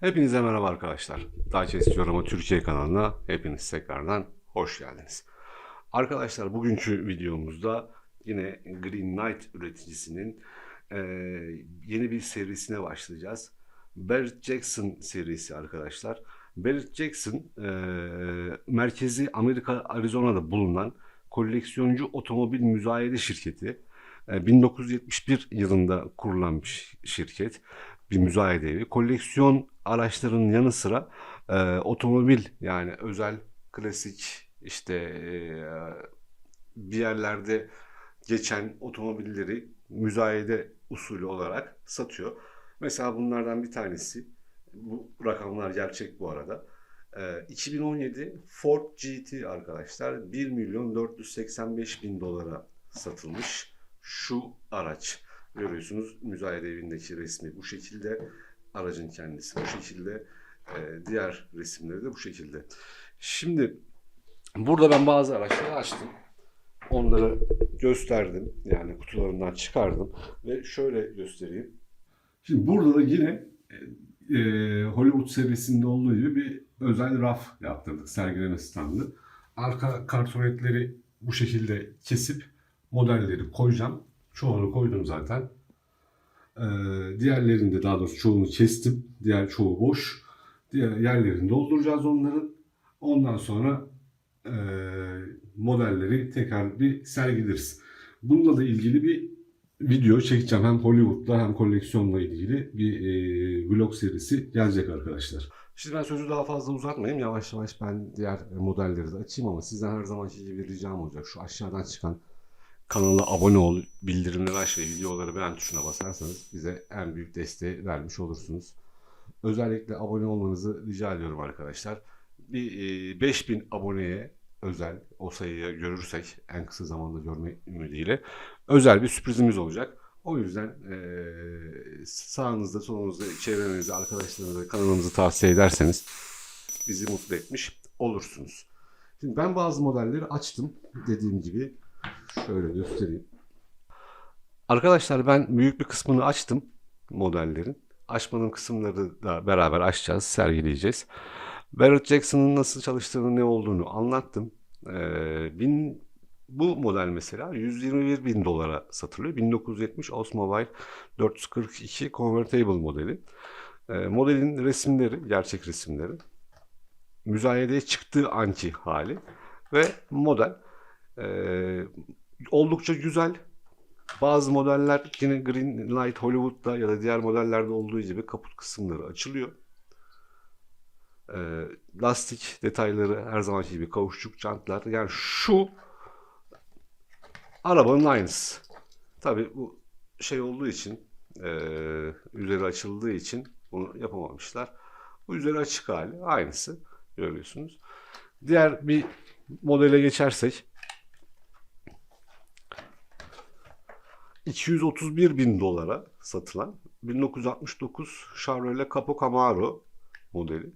Hepinize merhaba arkadaşlar. Digest Yorama Türkiye kanalına hepiniz tekrardan hoş geldiniz. Arkadaşlar bugünkü videomuzda yine Green Knight üreticisinin eee, yeni bir serisine başlayacağız. Barrett Jackson serisi arkadaşlar. Barrett Jackson eee, merkezi Amerika Arizona'da bulunan koleksiyoncu otomobil müzayede şirketi. Eee, 1971 yılında kurulan bir şi- şirket bir müzayede evi. Koleksiyon araçlarının yanı sıra e, otomobil yani özel, klasik işte e, bir yerlerde geçen otomobilleri müzayede usulü olarak satıyor. Mesela bunlardan bir tanesi, bu rakamlar gerçek bu arada. E, 2017 Ford GT arkadaşlar 1 milyon 485 bin dolara satılmış şu araç. Görüyorsunuz müzayede evindeki resmi bu şekilde. Aracın kendisi bu şekilde. e, diğer resimleri de bu şekilde. Şimdi burada ben bazı araçları açtım. Onları gösterdim. Yani kutularından çıkardım. Ve şöyle göstereyim. Şimdi burada da yine e, e, Hollywood serisinde olduğu gibi bir özel raf yaptırdık. Sergileme standı. Arka kartonetleri bu şekilde kesip modelleri koyacağım. Çoğunu koydum zaten. Ee, diğerlerini de daha doğrusu çoğunu kestim. Diğer çoğu boş. Diğer yerlerini dolduracağız onların. Ondan sonra e, modelleri tekrar bir sergileriz. Bununla da ilgili bir video çekeceğim. Hem Hollywood'la hem koleksiyonla ilgili bir e, vlog serisi gelecek arkadaşlar. Şimdi ben sözü daha fazla uzatmayayım. Yavaş yavaş ben diğer modelleri de açayım ama sizden her zamanki gibi bir ricam olacak. Şu aşağıdan çıkan kanala abone ol, bildirimleri aç ve videoları beğen tuşuna basarsanız bize en büyük desteği vermiş olursunuz. Özellikle abone olmanızı rica ediyorum arkadaşlar. Bir e, 5000 aboneye özel o sayıyı görürsek en kısa zamanda görme ümidiyle özel bir sürprizimiz olacak. O yüzden e, sağınızda, solunuzda, çevrenizde, arkadaşlarınıza kanalımızı tavsiye ederseniz bizi mutlu etmiş olursunuz. Şimdi ben bazı modelleri açtım dediğim gibi Şöyle göstereyim. Arkadaşlar ben büyük bir kısmını açtım modellerin. Açmadığım kısımları da beraber açacağız, sergileyeceğiz. Barrett Jackson'ın nasıl çalıştığını, ne olduğunu anlattım. Ee, bin, bu model mesela 121 bin dolara satılıyor. 1970 Oldsmobile 442 Convertible modeli. Ee, modelin resimleri, gerçek resimleri. Müzayedeye çıktığı anki hali ve model ee, oldukça güzel. Bazı modeller yine Green Light Hollywood'da ya da diğer modellerde olduğu gibi kaput kısımları açılıyor. Ee, lastik detayları her zamanki gibi kavuşçuk jantlar. Yani şu arabanın aynısı. Tabii bu şey olduğu için e, üzeri açıldığı için bunu yapamamışlar. Bu üzeri açık hali aynısı görüyorsunuz. Diğer bir modele geçersek 231 bin dolara satılan 1969 Chevrolet Capo Camaro modeli.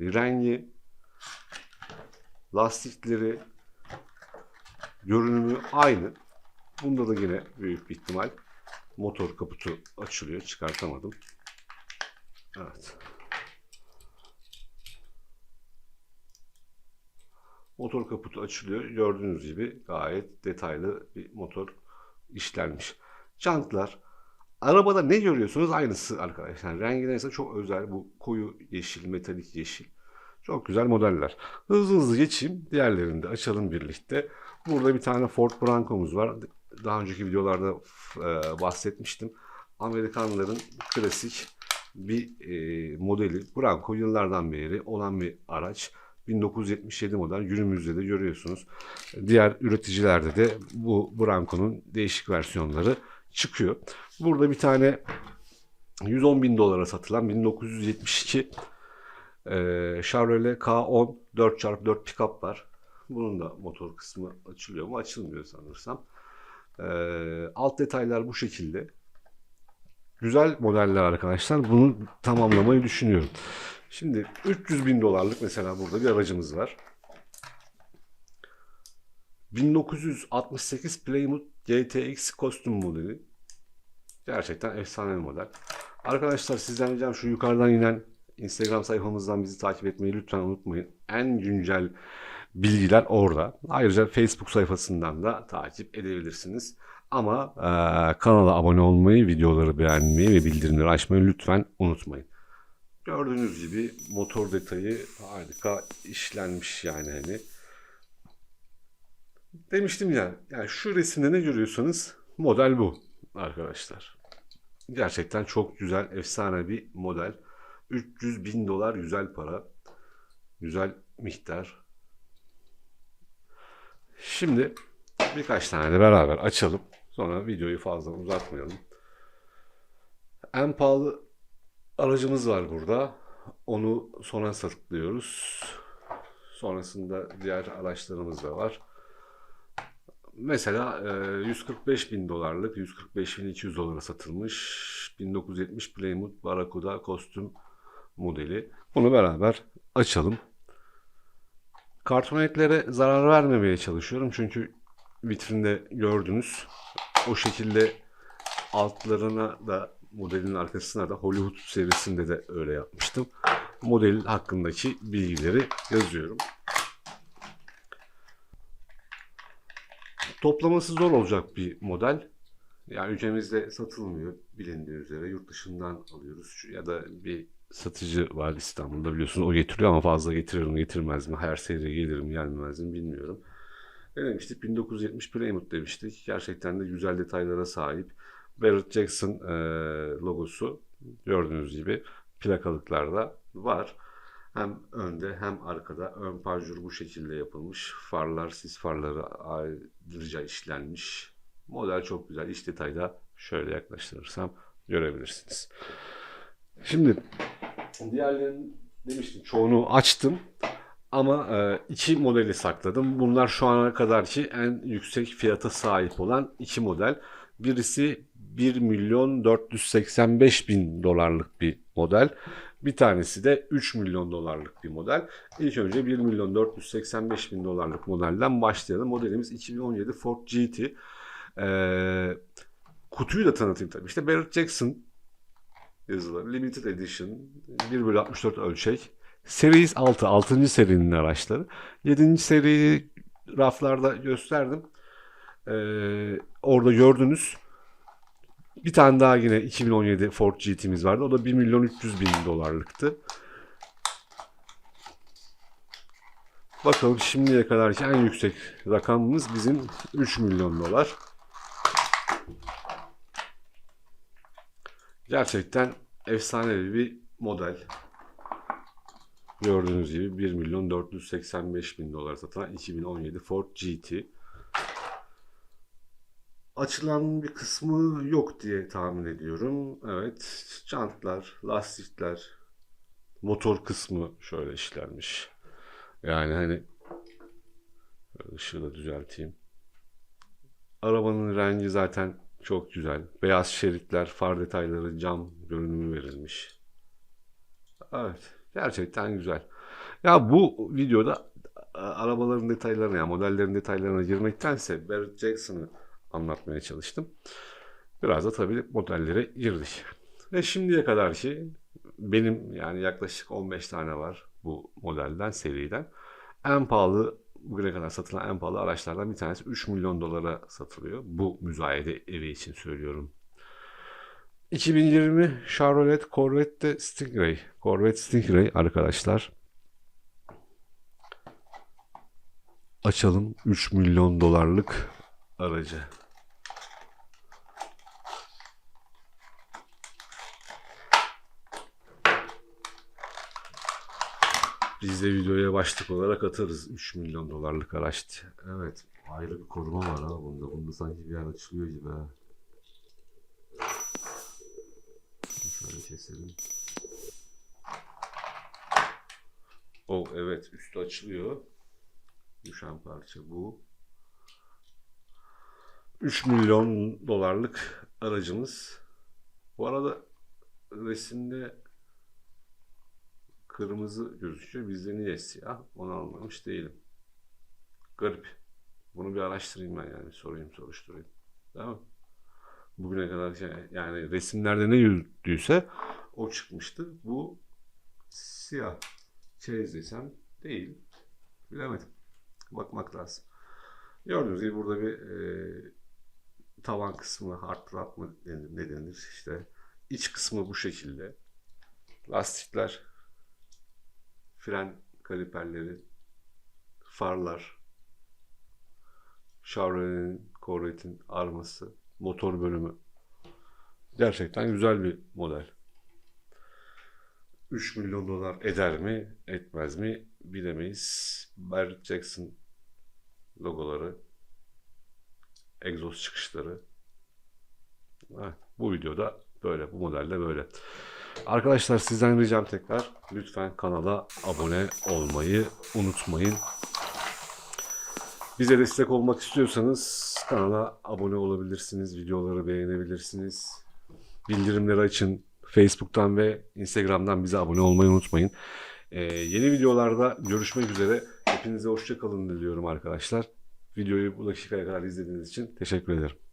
Rengi, lastikleri, görünümü aynı. Bunda da yine büyük bir ihtimal motor kaputu açılıyor. Çıkartamadım. Evet. Motor kaputu açılıyor. Gördüğünüz gibi gayet detaylı bir motor işlenmiş. Jantlar. Arabada ne görüyorsunuz aynısı arkadaşlar. Rengi neyse çok özel. Bu koyu yeşil, metalik yeşil. Çok güzel modeller. Hızlı hızlı geçeyim. Diğerlerini de açalım birlikte. Burada bir tane Ford Bronco'muz var. Daha önceki videolarda e, bahsetmiştim. Amerikanların klasik bir e, modeli. Bronco yıllardan beri olan bir araç. 1977 model günümüzde de görüyorsunuz. Diğer üreticilerde de bu Bronco'nun değişik versiyonları çıkıyor. Burada bir tane 110 bin dolara satılan 1972 e, Chevrolet K10 4x4 pickup var. Bunun da motor kısmı açılıyor mu? Açılmıyor sanırsam. E, alt detaylar bu şekilde. Güzel modeller arkadaşlar. Bunu tamamlamayı düşünüyorum. Şimdi 300 bin dolarlık mesela burada bir aracımız var. 1968 Plymouth GTX kostüm modeli. Gerçekten efsane bir model. Arkadaşlar sizden ricam şu yukarıdan inen Instagram sayfamızdan bizi takip etmeyi lütfen unutmayın. En güncel bilgiler orada. Ayrıca Facebook sayfasından da takip edebilirsiniz. Ama e, kanala abone olmayı, videoları beğenmeyi ve bildirimleri açmayı lütfen unutmayın. Gördüğünüz gibi motor detayı harika işlenmiş yani hani. Demiştim ya, yani şu resimde ne görüyorsanız model bu arkadaşlar. Gerçekten çok güzel, efsane bir model. 300 bin dolar güzel para. Güzel miktar. Şimdi birkaç tane de beraber açalım. Sonra videoyu fazla uzatmayalım. En pahalı aracımız var burada. Onu sona saklıyoruz. Sonrasında diğer araçlarımız da var. Mesela e, 145 bin dolarlık, 145 bin 200 dolara satılmış 1970 Plymouth Barracuda kostüm modeli. Bunu beraber açalım. Kartonetlere zarar vermemeye çalışıyorum çünkü vitrinde gördünüz. O şekilde altlarına da modelin arkasına da Hollywood serisinde de öyle yapmıştım. Model hakkındaki bilgileri yazıyorum. Toplaması zor olacak bir model. Yani ülkemizde satılmıyor bilindiği üzere. Yurt dışından alıyoruz. Ya da bir satıcı var İstanbul'da biliyorsunuz. O getiriyor ama fazla getirir mi getirmez mi? Her seri gelir mi gelmez mi bilmiyorum. Ne demiştik? 1970 Plymouth demiştik. Gerçekten de güzel detaylara sahip. Barrett Jackson e, logosu gördüğünüz gibi plakalıklarda var. Hem önde hem arkada ön parjur bu şekilde yapılmış. Farlar, sis farları ayrıca işlenmiş. Model çok güzel. İç detayda şöyle yaklaştırırsam görebilirsiniz. Şimdi diğerlerini demiştim çoğunu açtım. Ama e, iki modeli sakladım. Bunlar şu ana kadarki en yüksek fiyata sahip olan iki model. Birisi 1 milyon 485 bin dolarlık bir model. Bir tanesi de 3 milyon dolarlık bir model. İlk önce 1 milyon 485 bin dolarlık modelden başlayalım. Modelimiz 2017 Ford GT. Ee, kutuyu da tanıtayım tabii. İşte Barrett Jackson yazıları. Limited Edition. 1 bölü 64 ölçek. Series 6. 6. serinin araçları. 7. seriyi raflarda gösterdim. Ee, orada gördünüz. Bir tane daha yine 2017 Ford GT'miz vardı. O da 1 milyon 300 bin dolarlıktı. Bakalım şimdiye kadarki en yüksek rakamımız bizim 3 milyon dolar. Gerçekten efsanevi bir model. Gördüğünüz gibi 1 milyon 485 bin dolar satılan 2017 Ford GT. Açılan bir kısmı yok diye tahmin ediyorum. Evet, jantlar, lastikler, motor kısmı şöyle işlenmiş. Yani hani ışığı da düzelteyim. Arabanın rengi zaten çok güzel. Beyaz şeritler, far detayları, cam görünümü verilmiş. Evet, gerçekten güzel. Ya bu videoda arabaların detaylarına, yani modellerin detaylarına girmektense Barrett Jackson'ı anlatmaya çalıştım. Biraz da tabii modellere girdik. Ve şimdiye kadar ki benim yani yaklaşık 15 tane var bu modelden, seriden. En pahalı bugüne kadar satılan en pahalı araçlardan bir tanesi 3 milyon dolara satılıyor. Bu müzayede evi için söylüyorum. 2020 Chevrolet Corvette Stingray. Corvette Stingray arkadaşlar. Açalım 3 milyon dolarlık aracı. Biz de videoya başlık olarak atarız. 3 milyon dolarlık araç. Evet. Ayrı bir koruma var ha bunda. Bunda sanki bir yer açılıyor gibi ha. Şöyle keselim. Oh evet üstü açılıyor. Düşen parça bu. 3 milyon dolarlık aracımız. Bu arada resimde kırmızı gözüküyor. Bizde niye siyah? Onu anlamış değilim. Garip. Bunu bir araştırayım ben yani. Sorayım, soruşturayım. Değil mi? Bugüne kadar şey- yani resimlerde ne yüzdüyse o çıkmıştı. Bu siyah. Çeyiz desem değil. Bilemedim. Bakmak lazım. Gördüğünüz gibi burada bir e, tavan kısmı hard mı denir, ne denir işte. İç kısmı bu şekilde. Lastikler, fren kaliperleri, farlar, Chevrolet'in, Corvette'in arması, motor bölümü. Gerçekten güzel bir model. 3 milyon dolar eder mi, etmez mi bilemeyiz. Barrett Jackson logoları, egzoz çıkışları. Evet, bu videoda böyle, bu modelde böyle. Arkadaşlar sizden ricam tekrar lütfen kanala abone olmayı unutmayın. Bize destek olmak istiyorsanız kanala abone olabilirsiniz, videoları beğenebilirsiniz. Bildirimleri açın. Facebook'tan ve Instagram'dan bize abone olmayı unutmayın. Ee, yeni videolarda görüşmek üzere. Hepinize hoşça kalın diliyorum arkadaşlar. Videoyu bu dakikaya kadar izlediğiniz için teşekkür ederim.